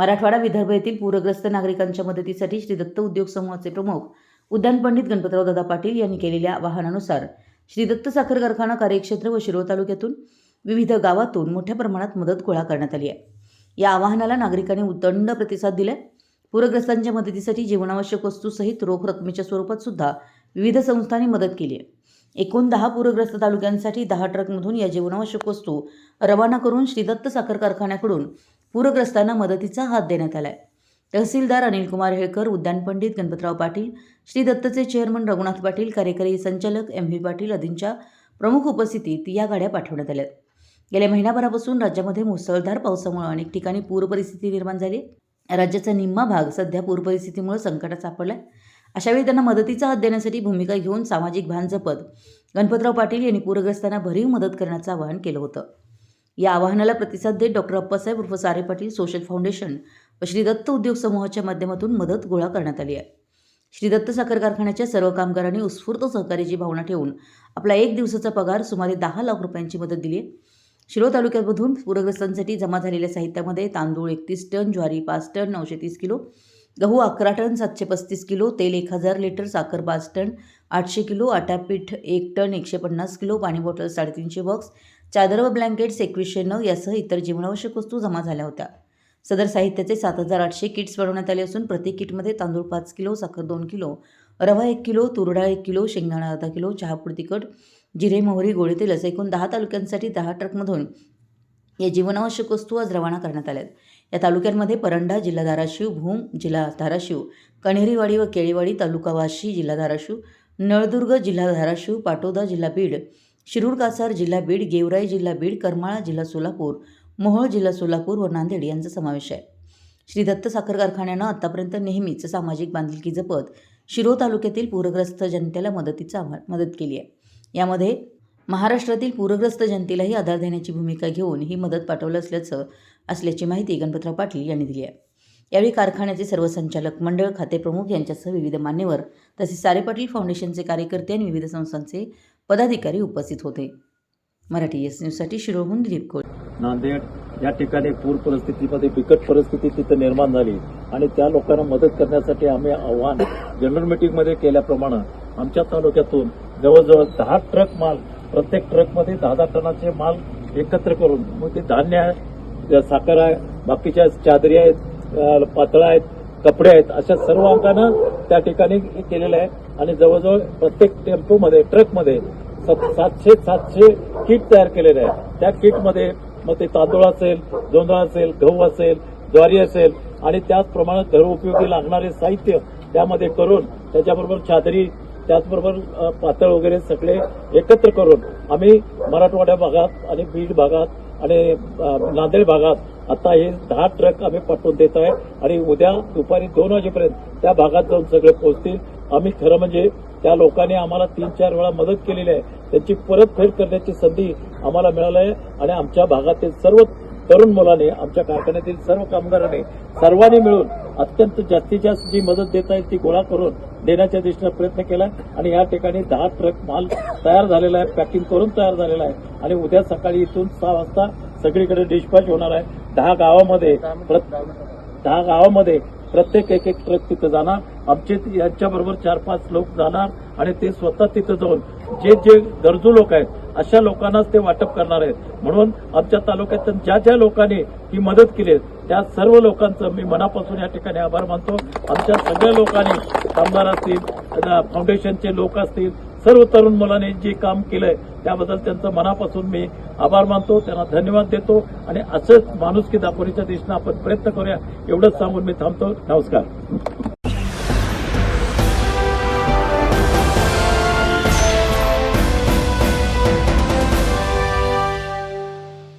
मराठवाडा विदर्भ येथील पूरग्रस्त नागरिकांच्या मदतीसाठी श्री दत्त उद्योग समूहाचे प्रमुख उद्यान पंडित गणपतराव दादा पाटील यांनी केलेल्या आवाहनानुसार श्री दत्त साखर कारखाना कार्यक्षेत्र व शिरोळ तालुक्यातून विविध गावातून मोठ्या प्रमाणात मदत गोळा करण्यात आली आहे. या आवाहनाला नागरिकांनी उदंड प्रतिसाद दिलाय. पूरग्रस्तांच्या मदतीसाठी जीवनावश्यक वस्तूसहित रोख रकमेच्या स्वरूपात सुद्धा विविध संस्थांनी मदत केली आहे. एकूण दहा पूरग्रस्त तालुक्यांसाठी दहा ट्रकमधून या जीवनावश्यक वस्तू रवाना करून श्रीदत्त साखर कारखान्याकडून पूरग्रस्तांना मदतीचा हात देण्यात आलाय. तहसीलदार अनिलकुमार हेळकर उद्यान पंडित गणपतराव पाटील श्री दत्तचे चेअरमन रघुनाथ पाटील कार्यकारी संचालक एम व्ही पाटील आदींच्या प्रमुख उपस्थितीत या गाड्या पाठवण्यात आल्या. गेल्या महिनाभरापासून राज्यामध्ये मुसळधार पावसामुळे अनेक ठिकाणी पूरपरिस्थिती निर्माण झाली. राज्याचा निम्मा भाग सध्या पूरपरिस्थितीमुळे संकटात सापडलाय. अशावेळी त्यांना मदतीचा हात देण्यासाठी भूमिका घेऊन सामाजिक भान जपत गणपतराव पाटील यांनी पूरग्रस्तांना भरीव मदत करण्याचं आवाहन केलं होतं. या आवाहनाला प्रतिसाद देत डॉक्टर अप्पासाहेब उर्फ सारे पाटील सोशल फाउंडेशन व श्री दत्त उद्योग समूहाच्या माध्यमातून मदत गोळा करण्यात आली आहे. श्री दत्त साखर कारखान्याच्या सर्व कामगारांनी उत्स्फूर्त सहकार्याची भावना ठेवून आपला एक दिवसाचा पगार सुमारे दहा लाख रुपयांची मदत दिली आहे. शिरोळ तालुक्यामधून पूरग्रस्तांसाठी जमा झालेल्या साहित्यामध्ये तांदूळ एकतीस टन ज्वारी पाच टन नऊशे तीस किलो गहू अकरा टन सातशे पस्तीस किलो तेल एक हजार लिटर साखर पाच टन आठशे किलो आटापीठ एक टन एकशे पन्नास किलो पाणी बॉटल साडेतीनशे बॉक्स चादर व ब्लँकेट्स एकवीसशे नऊ यासह इतर जीवनावश्यक वस्तू जमा झाल्या होत्या. सदर साहित्याचे सात हजार आठशे किट्स बनवण्यात आले असून प्रत्येक किटमध्ये तांदूळ पाच किलो साखर दोन किलो रवा एक किलो तुरडाळ एक किलो शेंगदाणा अर्धा किलो चहापूड तिखट जिरे मोहरी गोळे तेल असं एकूण दहा तालुक्यांसाठी दहा ट्रकमधून या जीवनावश्यक वस्तू आज रवाना करण्यात आल्या आहेत या तालुक्यांमध्ये परंडा जिल्हा धाराशिव भूम जिल्हा धाराशिव कण्हेरीवाडी व केळीवाडी तालुका वाशी जिल्हा धाराशिव नळदुर्ग जिल्हा धाराशिव पाटोदा जिल्हा बीड शिरूर कासार जिल्हा बीड गेवराई जिल्हा बीड करमाळा जिल्हा सोलापूर मोहोळ जिल्हा सोलापूर व नांदेड यांचा समावेश आहे. श्री दत्त साखर कारखान्यानं आतापर्यंत नेहमीच सामाजिक बांधिलकी जपत शिरो तालुक्यातील पूरग्रस्त जनतेला मदतीचा आव्हान मदत केली आहे. यामध्ये महाराष्ट्रातील पूरग्रस्त जनतेलाही आधार देण्याची भूमिका घेऊन ही मदत पाठवलं असल्याचं असल्याची माहिती गणपतराव पाटील यांनी दिली आहे. यावेळी कारखान्याचे सर्व संचालक मंडळ खाते प्रमुख यांच्यासह विविध मान्यवर तसेच सारे पाटील फाउंडेशनचे कार्यकर्ते आणि विविध संस्थांचे पदाधिकारी उपस्थित होते. मराठी एस न्यूजसाठी शिरोहून दिलीप कोळ नांदेड या ठिकाणी पूर परिस्थितीमध्ये बिकट परिस्थिती तिथं निर्माण झाली आणि त्या लोकांना मदत करण्यासाठी आम्ही आव्हान जनरल मीटिंगमध्ये केल्याप्रमाणे आमच्या तालुक्यातून जवळजवळ दहा ट्रक माल प्रत्येक ट्रकमध्ये दहा दहा टनाचे माल एकत्र करून मग ते धान्य आहे साखर आहे बाकीच्या चादरी आहेत पातळा पातळ आहेत कपडे आहेत अशा सर्व अंगानं त्या ठिकाणी हे केलेलं आहे. आणि जवळजवळ प्रत्येक टेम्पोमध्ये ट्रकमध्ये सातशे सातशे किट तयार केलेले आहे त्या किटमध्ये मग ते तांदूळ असेल जोंधळा असेल गहू असेल ज्वारी असेल आणि त्याचप्रमाणे घरोपयोगी लागणारे साहित्य त्यामध्ये करून त्याच्याबरोबर चादरी त्याचबरोबर पातळ वगैरे सगळे एकत्र करून आम्ही मराठवाड्या भागात आणि बीड भागात आणि नांदेड भागात आता हे दहा ट्रक आम्ही पाठवून देत आहे आणि उद्या दुपारी दोन वाजेपर्यंत त्या भागात जाऊन सगळे पोहोचतील. आम्ही खरं म्हणजे त्या लोकांनी आम्हाला तीन चार वेळा मदत केलेली आहे. त्यांची परतफेड करण्याची संधी आम्हाला मिळाली आहे आणि आमच्या भागातील सर्व तरुण मुलाने आमच्या कारखान्यातील सर्व कामगारांनी सर्वांनी मिळून अत्यंत जास्तीत जास्त जी मदत देता येईल ती गोळा करून देण्याच्या दृष्टीनं प्रयत्न केला. आणि या ठिकाणी दहा ट्रक माल तयार झालेला आहे पॅकिंग करून तयार झालेला आहे. आणि उद्या सकाळी इथून सहा वाजता सगळीकडे डिस्पॅच होणार आहे. दहा गावामध्ये प्रत- दहा गावामध्ये प्रत्येक एक एक ट्रक तिथं जाणार. आमचे यांच्याबरोबर चार पाच लोक जाणार आणि ते स्वतः तिथं जाऊन जे जे गरजू लोक आहेत अशा लोकांनाच ते वाटप करणार आहेत. म्हणून आमच्या तालुक्यात ज्या ज्या लोकांनी ही मदत केली आहे, त्या सर्व लोकांचं मी मनापासून या ठिकाणी आभार मानतो. आमच्या सगळ्या लोकांनी कामगार असतील फाउंडेशनचे लोक असतील सर्व तरुण मुलांनी जे काम केलंय त्याबद्दल त्यांचं मनापासून मी आभार मानतो. त्यांना धन्यवाद देतो. आणि असंच माणुसकी दाखवण्याच्या दिशेनं आपण प्रयत्न करूया. एवढंच सांगून मी थांबतो. नमस्कार.